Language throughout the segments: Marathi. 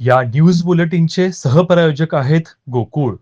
या न्यूज बुलेटिनचे सहप्रायोजक आहेत गोकुळ.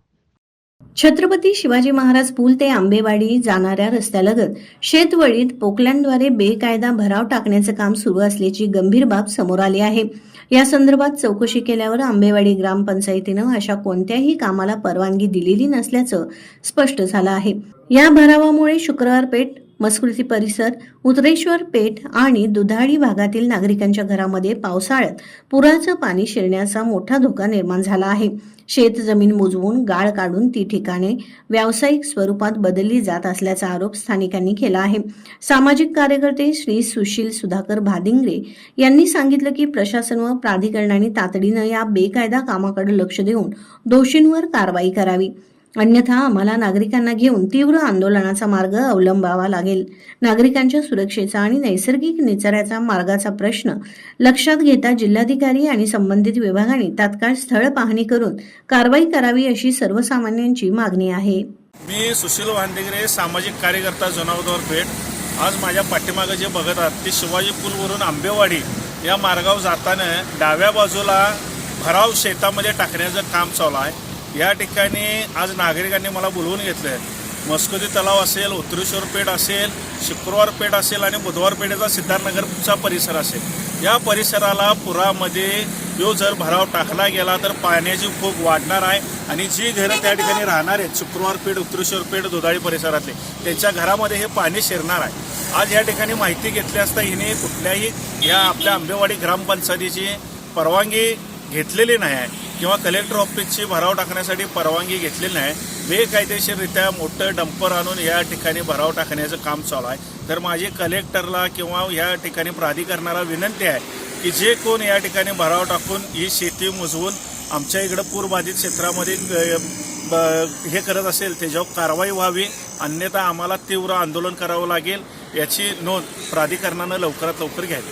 छत्रपती शिवाजी महाराज पूल ते आंबेवाडी जाणाऱ्या रस्त्यालगत शेतवळीत पोकलँडद्वारे बेकायदा भराव टाकण्याचं काम सुरू असल्याची गंभीर बाब समोर आली आहे. या संदर्भात चौकशी केल्यावर आंबेवाडी ग्रामपंचायतीनं अशा कोणत्याही कामाला परवानगी दिलेली नसल्याचं स्पष्ट झालं आहे. या भरावामुळे शुक्रवार पेठ मस्कृती परिसर उतरेश्वर पेठ आणि दुधाळी भागातील नागरिकांच्या घरामध्ये पावसाळ्यात पुराचं पाणी शिरण्याचा मोठा धोका निर्माण झाला आहे. शेत जमीन मुजवून गाळ काढून ती ठिकाणे व्यावसायिक स्वरूपात बदलली जात असल्याचा आरोप स्थानिकांनी केला आहे. सामाजिक कार्यकर्ते श्री सुशील सुधाकर भादिंगरे यांनी सांगितलं की प्रशासन व प्राधिकरणाने तातडीनं या बेकायदा कामाकडे लक्ष देऊन दोषींवर कारवाई करावी. अन्यथा आम्हाला नागरिकांना घेऊन तीव्र आंदोलनाचा मार्ग अवलंबावा लागेल. नागरिकांच्या सुरक्षेचा आणि नैसर्गिक निचऱ्याचा मार्गाचा प्रश्न लक्षात घेता जिल्हाधिकारी आणि संबंधित विभागाने तात्काळ स्थळ पाहणी करून कारवाई करावी अशी सर्वसामान्यांची मागणी आहे. मी सुशील वांदेगरे सामाजिक कार्यकर्ता जुनावदवर पेठ. आज माझ्या पाठीमागे जे बघत आहात ते शिवाजी पूलवरून आंबेवाडी या मार्गावर जाताना डाव्या बाजूला भराव शेतामध्ये टाकण्याचं काम चालू आहे. या ठिकाणी आज नागरिकांनी मला बोलवून घेतलं आहे मस्कोदी तलाव असेल उत्तरेश्वर पेठ असेल शुक्रवार पेठ असेल आणि बुधवार पेठेचा सिद्धार्थनगरचा परिसर असेल. या परिसराला पुरामध्ये जो जर भराव टाकला गेला तर पाण्याची खूप वाढणार आहे आणि जी घरं त्या ठिकाणी राहणार आहेत शुक्रवार पेठ उत्तरेश्वर पेठ दुधाळी परिसरातले त्यांच्या घरामध्ये हे पाणी शिरणार आहे. आज या ठिकाणी माहिती घेतली असता हिने कुठल्याही या आपल्या आंबेवाडी ग्रामपंचायतीची परवानगी घेतलेली नाही आहे. किंवा कलेक्टर ऑफिसची भराव टाकण्यासाठी परवानगी घेतलेली नाही. बेकायदेशीररित्या मोठं डंपर आणून या ठिकाणी भराव टाकण्याचं काम चालू आहे. तर माझी कलेक्टरला किंवा या ठिकाणी प्राधिकरणाला विनंती आहे की जे कोण या ठिकाणी भराव टाकून ही शेती मुजवून आमच्या इकडं पूरबाधित क्षेत्रामध्ये ब- हे करत असेल त्याच्यावर कारवाई व्हावी. अन्यथा आम्हाला तीव्र आंदोलन करावं लागेल. याची नोंद प्राधिकरणानं लवकरात लवकर घ्यावी.